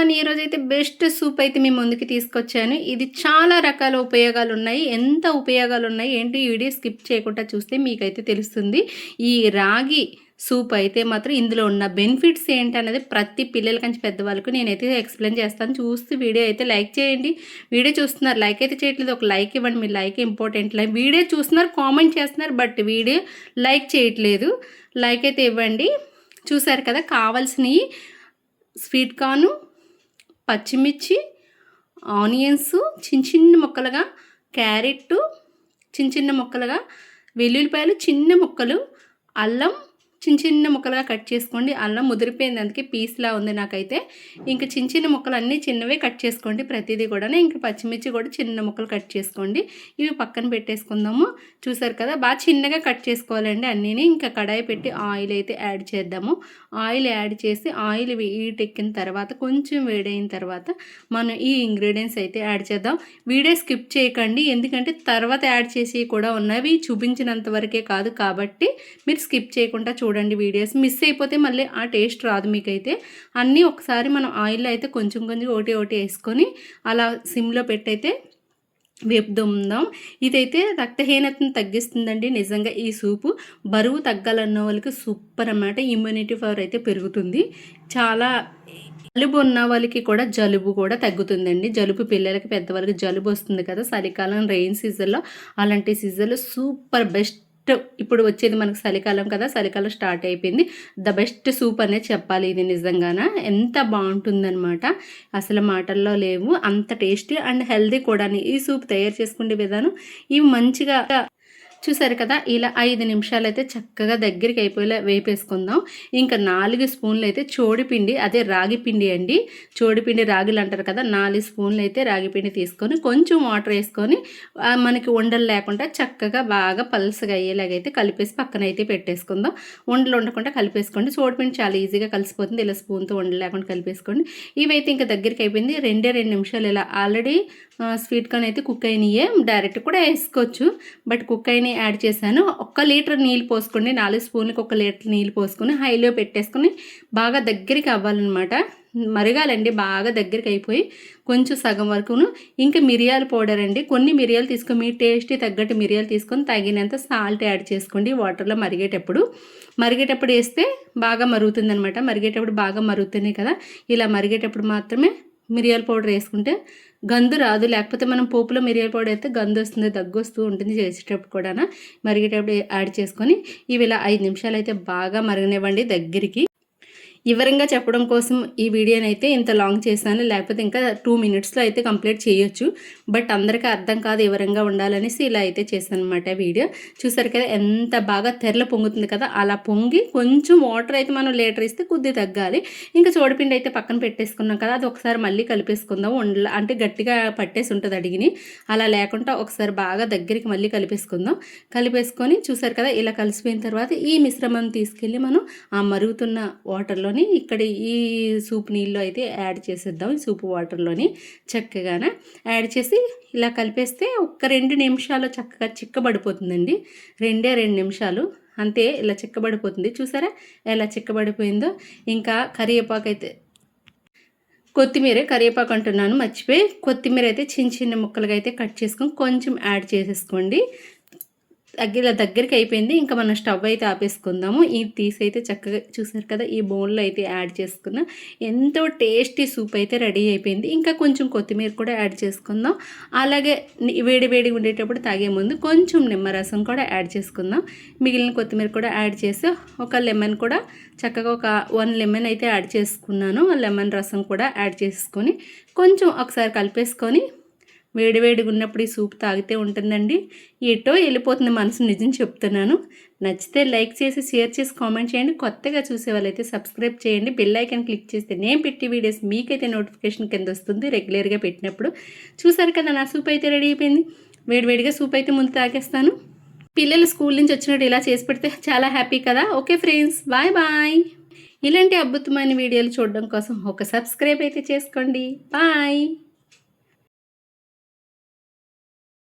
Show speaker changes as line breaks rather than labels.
One ఈరోజు అయితే best soup అయితే మీ ముందుకి తీసుకొచ్చాను. ఇది చాలా రకాల ఉపయోగాలు ఉన్నాయి ఎంత ఉపయోగాలు ఉన్నాయి ఏంటి ఈ వీడియో స్కిప్ చేయకుండా చూస్తే మీకైతే తెలుస్తుంది. ఈ రాగి సూప్ అయితే మాత్రం ఇందులో ఉన్న బెనిఫిట్స్ ఏంటనేది ప్రతి పిల్లల కంచి పెద్దవాళ్ళకు నేనైతే ఎక్స్ప్లెయిన్ చేస్తాను. చూస్తూ వీడియో అయితే లైక్ చేయండి. వీడియో చూస్తున్నారు లైక్ అయితే చేయట్లేదు. ఒక లైక్ ఇవ్వండి. మీ లైక్ ఇంపార్టెంట్. లైక్ వీడియో చూస్తున్నారు కామెంట్ చేస్తున్నారు బట్ వీడియో లైక్ చేయట్లేదు. లైక్ అయితే ఇవ్వండి. చూసారు కదా కావాల్సినవి స్వీట్ కార్ను పచ్చిమిర్చి ఆనియన్స్ చిన్న చిన్న ముక్కలుగా క్యారెట్ చిన్న చిన్న ముక్కలుగా వెల్లుల్లిపాయలు చిన్న ముక్కలు అల్లం చిన్న చిన్న ముక్కలుగా కట్ చేసుకోండి. అల్లం ముదిరిపోయింది అందుకే పీస్లా ఉంది నాకైతే. ఇంకా చిన్న చిన్న ముక్కలు అన్నీ చిన్నవే కట్ చేసుకోండి. ప్రతిదీ కూడా ఇంకా పచ్చిమిర్చి కూడా చిన్న ముక్కలు కట్ చేసుకోండి. ఇవి పక్కన పెట్టేసుకుందాము. చూసారు కదా బాగా చిన్నగా కట్ చేసుకోవాలండి అన్నీని. ఇంకా కడాయి పెట్టి ఆయిల్ అయితే యాడ్ చేద్దాము. ఆయిల్ యాడ్ చేసి ఆయిల్ ఎక్కిన తర్వాత కొంచెం వేడైన తర్వాత మనం ఈ ఇంగ్రీడియంట్స్ అయితే యాడ్ చేద్దాం. వీడియో స్కిప్ చేయకండి. ఎందుకంటే తర్వాత యాడ్ చేసి కూడా ఉన్నవి చూపించినంత వరకే కాదు కాబట్టి మీరు స్కిప్ చేయకుండా చూడండి. చూడండి వీడియోస్. మిస్ అయిపోతే మళ్ళీ ఆ టేస్ట్ రాదు మీకైతే. అన్నీ ఒకసారి మనం ఆయిల్లో అయితే కొంచెం కొంచెం ఒకటి ఒకటి వేసుకొని అలా సిమ్లో పెట్టయితే వేపుదాం ఇదైతే రక్తహీనతను తగ్గిస్తుందండి నిజంగా ఈ సూపు. బరువు తగ్గాలన్న వాళ్ళకి సూపర్ అన్నమాట. ఇమ్యూనిటీ పవర్ అయితే పెరుగుతుంది. చాలా జలుబు ఉన్న వాళ్ళకి కూడా జలుబు కూడా తగ్గుతుందండి. జలుబు పిల్లలకి పెద్దవాళ్ళకి జలుబు వస్తుంది కదా. చలికాలం రెయిన్ సీజన్లో అలాంటి సీజన్లో సూపర్ బెస్ట్ ఇప్పుడు వచ్చేది మనకు చలికాలం కదా చలికాలం స్టార్ట్ అయిపోయింది. ద బెస్ట్ సూప్ అనేది చెప్పాలి ఇది నిజంగాన? ఎంత బాగుంటుందన్నమాట. అసలు మాటల్లో లేవు. అంత టేస్టీ అండ్ హెల్దీ కూడా ఈ సూప్ తయారు చేసుకునే విధానం ఇవి మంచిగా చూసారు కదా ఇలా ఐదు నిమిషాలు అయితే చక్కగా దగ్గరికి అయిపోయేలా వేపేసుకుందాం. ఇంకా నాలుగు స్పూన్లు అయితే చోడిపిండి అదే రాగి పిండి అండి. చోడిపిండి రాగిలు అంటారు కదా నాలుగు స్పూన్లు అయితే రాగి పిండి తీసుకొని కొంచెం వాటర్ వేసుకొని మనకి ఉండలు లేకుండా చక్కగా బాగా పల్సగా అయ్యేలాగైతే కలిపేసి పక్కన అయితే పెట్టేసుకుందాం. ఉండలు ఉండకుండా కలిపేసుకోండి. చోడిపిండి చాలా ఈజీగా కలిసిపోతుంది. ఇలా స్పూన్తో ఉండలు లేకుండా కలిపేసుకోండి. ఇవైతే ఇంకా దగ్గరికి అయిపోయింది. రెండే రెండు నిమిషాలు ఇలా ఆల్రెడీ స్వీట్ కార్న్ అయితే కుక్ అయినాయే. డైరెక్ట్ కూడా వేసుకోవచ్చు. బట్ కుక్ అయిన యాడ్ చేశాను. ఒక్క లీటర్ నీళ్ళు పోసుకోండి నాలుగు స్పూన్లకు ఒక లీటర్ నీళ్ళు పోసుకొని హైలో పెట్టేసుకొని బాగా దగ్గరికి అవ్వాలన్నమాట. మరగాలండి బాగా దగ్గరికి అయిపోయి కొంచెం సగం వరకును. ఇంకా మిరియాల పౌడర్ అండి. కొన్ని మిరియాలు తీసుకొని మీ టేస్ట్ తగ్గట్టు మిరియాలు తీసుకొని తగినంత సాల్ట్ యాడ్ చేసుకోండి వాటర్లో మరిగేటప్పుడు. మరిగేటప్పుడు వేస్తే బాగా మరుగుతుంది అనమాట మరిగేటప్పుడు బాగా మరుగుతున్నాయి కదా. ఇలా మరిగేటప్పుడు మాత్రమే మిరియాల పౌడర్ వేసుకుంటే గందు రాదు. లేకపోతే మనం పోపులో మిరియాల పౌడర్ అయితే గందు వస్తుంది దగ్గు వస్తూ ఉంటుంది చేసేటప్పుడు కూడా మరిగేటప్పుడు యాడ్ చేసుకొని ఇవి ఇలా ఐదు నిమిషాలు అయితే బాగా మరగనివ్వండి దగ్గరికి. వివరంగా చెప్పడం కోసం ఈ వీడియోని అయితే ఇంత లాంగ్ చేశాను. లేకపోతే ఇంకా టూ మినిట్స్లో అయితే కంప్లీట్ చేయొచ్చు. బట్ అందరికీ అర్థం కాదు వివరంగా ఉండాలనేసి ఇలా అయితే చేశాను అనమాట వీడియో. చూసారు కదా ఎంత బాగా తెరలు పొంగుతుంది కదా. అలా పొంగి కొంచెం వాటర్ అయితే మనం లీటర్ ఇస్తే కొద్ది తగ్గాలి. ఇంకా చోడపిండి అయితే పక్కన పెట్టేసుకున్నాం కదా అది ఒకసారి మళ్ళీ కలిపేసుకుందాం. ఉండ అంటే గట్టిగా పట్టేసి ఉంటుంది అడిగిని. అలా లేకుండా ఒకసారి బాగా దగ్గరికి మళ్ళీ కలిపేసుకుందాం. కలిపేసుకొని చూసారు కదా ఇలా కలిసిపోయిన తర్వాత ఈ మిశ్రమం తీసుకెళ్ళి మనం ఆ మరుగుతున్న వాటర్లో వాటర్లోని ఇక్కడ ఈ సూప్ నీళ్ళు అయితే యాడ్ చేసేద్దాం ఈ సూప్ వాటర్లోని చక్కగాన. యాడ్ చేసి ఇలా కలిపేస్తే ఒక్క రెండు నిమిషాలు చక్కగా చిక్కబడిపోతుందండి. రెండే రెండు నిమిషాలు. అంతే ఇలా చిక్కబడిపోతుంది. చూసారా ఎలా చిక్కబడిపోయిందో? ఇంకా కరివేపాకు అయితే కొత్తిమీర కరివేపాకు అంటున్నాను మర్చిపోయి. కొత్తిమీర అయితే చిన్న చిన్న ముక్కలుగా అయితే కట్ చేసుకొని కొంచెం యాడ్ చేసేసుకోండి. ఇలా దగ్గరికి అయిపోయింది. ఇంకా మనం స్టవ్ అయితే ఆపేసుకుందాము. ఈ తీసి అయితే చక్కగా చూసారు కదా ఈ బౌల్లో అయితే యాడ్ చేసుకున్నాం. ఎంతో టేస్టీ సూప్ అయితే రెడీ అయిపోయింది. ఇంకా కొంచెం కొత్తిమీర కూడా యాడ్ చేసుకుందాం. అలాగే వేడి వేడి ఉండేటప్పుడు తాగే ముందు కొంచెం నిమ్మరసం కూడా యాడ్ చేసుకుందాం. మిగిలిన కొత్తిమీర కూడా యాడ్ చేసి ఒక లెమన్ కూడా చక్కగా ఒక వన్ లెమన్ అయితే యాడ్ చేసుకున్నాను. లెమన్ రసం కూడా యాడ్ చేసుకొని కొంచెం ఒకసారి కలిపేసుకొని వేడివేడిగా ఉన్నప్పుడు ఈ సూప్ తాగితే ఉంటుందండి. ఎటో వెళ్ళిపోతుంది మనసు నిజం చెప్తున్నాను. నచ్చితే లైక్ చేసి షేర్ చేసి కామెంట్ చేయండి. కొత్తగా చూసే వాళ్ళైతే సబ్స్క్రైబ్ చేయండి. బెల్ ఐకన్ క్లిక్ చేస్తే నేను పెట్టి వీడియోస్ మీకైతే నోటిఫికేషన్ కింద వస్తుంది. రెగ్యులర్గా పెట్టినప్పుడు చూసారు కదా నా సూప్ అయితే రెడీ అయిపోయింది. వేడివేడిగా సూప్ అయితే ముందు తాగేస్తాను. పిల్లలు స్కూల్ నుంచి వచ్చినట్టు ఇలా చేసి పెడితే చాలా హ్యాపీ కదా. Okay friends bye bye. ఇలాంటి అద్భుతమైన వీడియోలు చూడడం కోసం ఒక సబ్స్క్రైబ్ అయితే చేసుకోండి. బాయ్.